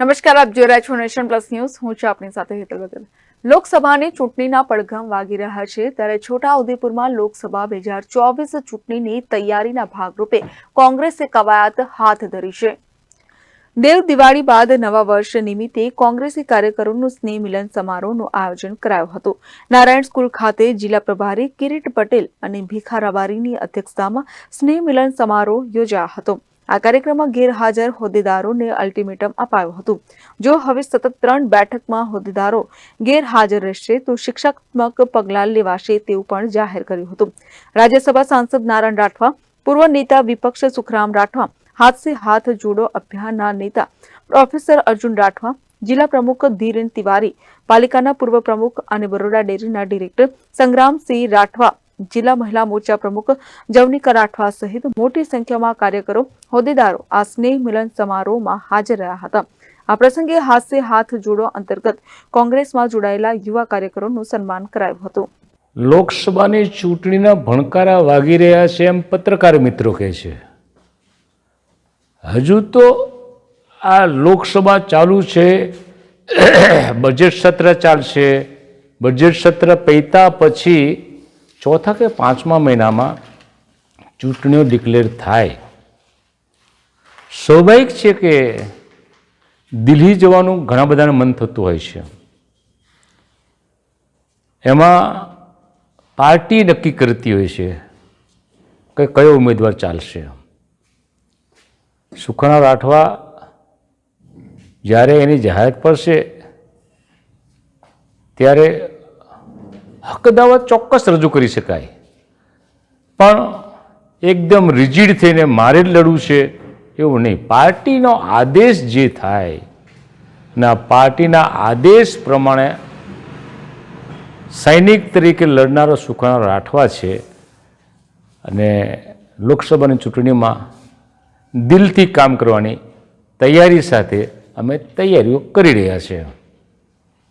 નમસ્કાર, આપ જોઈ રહ્યા છો નેશન પ્લસ ન્યૂઝ. હું છું આપની સાથે હેતલ વગર લોકસભાની ચૂંટણીના પડઘમ વાગી રહ્યા છે ત્યારે છોટાઉદેપુરમાં લોકસભા બે હજાર ચોવીસ ચૂંટણીની તૈયારીના ભાગરૂપે કોંગ્રેસે કવાયત હાથ ધરી છે. દેવ દિવાળી બાદ નવા વર્ષ નિમિત્તે કોંગ્રેસી કાર્યકરોનું સ્નેહ મિલન સમારોહનું આયોજન કરાયું હતું. નારાયણ સ્કૂલ ખાતે જિલ્લા પ્રભારી કિરીટ પટેલ અને ભીખા રબારીની અધ્યક્ષતામાં સ્નેહ મિલન સમારોહ યોજાયો હતો. આ કાર્યક્રમમાં ગેરહાજર હોદ્દેદારોને અલ્ટિમેટમ અપાયું હતું. જો હવે સતત ત્રણ બેઠકમાં હોદ્દેદારો ગેરહાજર રહેશે, તો શિક્ષાત્મક પગલાં લેવાશે તેવું પણ જાહેર કર્યું હતું. રાજ્યસભા સાંસદ નારાયણ રાઠવા, પૂર્વ નેતા વિપક્ષ સુખરામ રાઠવા હાથ સે હાથ જોડો અભિયાનના નેતા પ્રોફેસર અર્જુન રાઠવા, જિલ્લા પ્રમુખ ધીરેન તિવારી, પાલિકાના પૂર્વ પ્રમુખ અને બરોડા ડેરીના ડિરેક્ટર સંગ્રામસિંહ રાઠવા જિલ્લા મહિલા મોરચા પ્રમુખ જવનિકા રાઠવા સહિત મોટી સંખ્યામાં કાર્યકરો, હોદ્દેદારો આ સ્નેહ મિલન સમારોહમાં હાજર રહ્યા હતા. આ પ્રસંગે હાથે હાથ જોડો અંતર્ગત કોંગ્રેસમાં જોડાયેલા યુવા કાર્યકરોનું સન્માન કરાયું હતું. લોકસભાની ચૂંટણીના ભણકારા વાગી રહ્યા છે એમ પત્રકાર મિત્રો કહે છે. હજુ તો આ લોકસભા ચાલુ છે, બજેટ સત્ર ચાલશે, બજેટ સત્ર પૈતા પછી ચોથા કે પાંચમા મહિનામાં ચૂંટણીઓ ડિક્લેર થાય. સ્વાભાવિક છે કે દિલ્હી જવાનું ઘણા બધાને મન થતું હોય છે. એમાં પાર્ટી નક્કી કરતી હોય છે કે કયો ઉમેદવાર ચાલશે. સુખના રાઠવા જ્યારે એની જાહેરાત પડશે, ત્યારે હક ચોક્કસ રજૂ કરી શકાય. પણ એકદમ રિજિડ થઈને મારે જ લડવું છે એવું નહીં. પાર્ટીનો આદેશ જે થાય, ના, પાર્ટીના આદેશ પ્રમાણે સૈનિક તરીકે લડનારો સુખણા રાઠવા છે અને લોકસભાની ચૂંટણીમાં દિલથી કામ કરવાની તૈયારી સાથે અમે તૈયારીઓ કરી રહ્યા છીએ.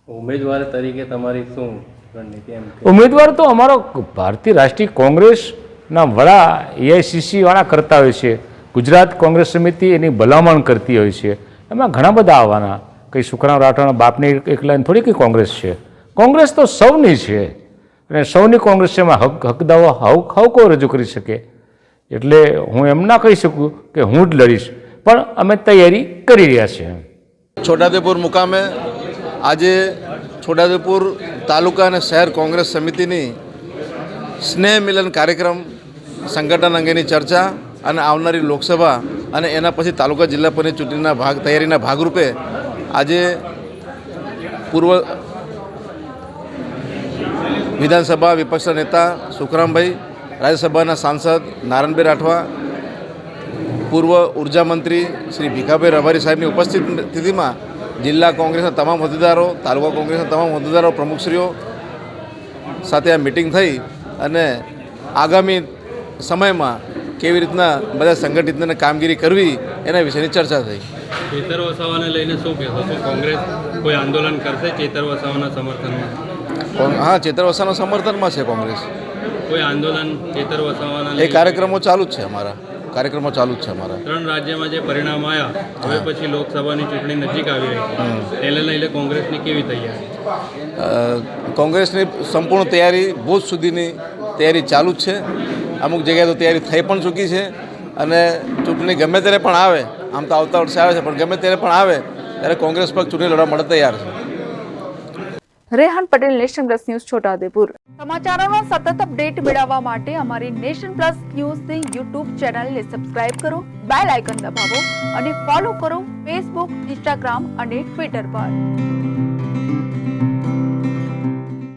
ઉમેદવાર તરીકે તમારી શું ઉમેદવાર તો અમારો ભારતીય રાષ્ટ્રીય કોંગ્રેસના વડા એઆઈસીસી વાળા કરતા હોય છે. ગુજરાત કોંગ્રેસ સમિતિ એની ભલામણ કરતી હોય છે. એમાં ઘણા બધા આવવાના કંઈ સુખરામ રાઠવાના બાપની એકલાની થોડી કંઈ કોંગ્રેસ છે? કોંગ્રેસ તો સૌની છે. અને સૌની કોંગ્રેસ એમાં હક હકદાવો હક હકો રજૂ કરી શકે. એટલે હું એમ ના કહી શકું કે હું જ લડીશ. પણ અમે તૈયારી કરી રહ્યા છીએ. છોટાદેપુર મુકામે આજે છોટાઉદેપુર તાલુકા અને શહેર કોંગ્રેસ સમિતિની સ્નેહ મિલન કાર્યક્રમ, સંગઠન અંગેની ચર્ચા અને આવનારી લોકસભા અને એના પછી તાલુકા જિલ્લા પરની ચૂંટણીના ભાગ, તૈયારીના ભાગરૂપે આજે પૂર્વ વિધાનસભા વિપક્ષના નેતા સુખરામભાઈ, રાજ્યસભાના સાંસદ નારાયણભાઈ રાઠવા, પૂર્વ ઉર્જામંત્રી શ્રી ભીખાભાઈ રવારી સાહેબની ઉપસ્થિતિમાં જિલ્લા કોંગ્રેસના તમામ હોદ્દેદારો તાલુકા કોંગ્રેસના તમામ હોદ્દેદારો પ્રમુખશ્રીઓ સાથે આ મિટિંગ થઈ અને આગામી સમયમાં કેવી રીતના બધા સંગઠિતને કામગીરી કરવી એના વિશેની ચર્ચા થઈ. ચેતર વસાવાને લઈને શું કહેશો? શું કોંગ્રેસ કોઈ આંદોલન કરશે ચેતર વસાવાના સમર્થનમાં? હા ચેતર વસાવાના સમર્થનમાં છે કોંગ્રેસ. કોઈ આંદોલન ચેતર વસાવાના એ કાર્યક્રમો ચાલુ જ છે અમારા. કાર્યક્રમો ચાલુ જ છે અમારા. ત્રણ રાજ્યમાં જે પરિણામ આવ્યા હવે પછી લોકસભાની ચૂંટણી નજીક આવી રહી છે. તેને લઈને કોંગ્રેસની કેવી તૈયારી? કોંગ્રેસની સંપૂર્ણ તૈયારી ભૂજ સુધીની તૈયારી ચાલુ જ છે. અમુક જગ્યાએ તો તૈયારી થઈ પણ ચૂકી છે. અને ચૂંટણી ગમે ત્યારે પણ આવે આમ તો આવતા વર્ષે આવે છે પણ ગમે ત્યારે પણ આવે ત્યારે કોંગ્રેસ પક્ષ ચૂંટણી લડવા માટે તૈયાર છે. Rehan Patel, Nation Plus News, Chhota Udepur. સમાચારોનો સતત અપડેટ મેળવવા માટે અમારી નેશન પ્લસ ન્યૂઝની યુટ્યુબ ચેનલને સબસ્ક્રાઇબ કરો, બેલ આઇકન દબાવો અને ફોલો કરો ફેસબુક, ઇન્સ્ટાગ્રામ અને ટ્વિટર પર.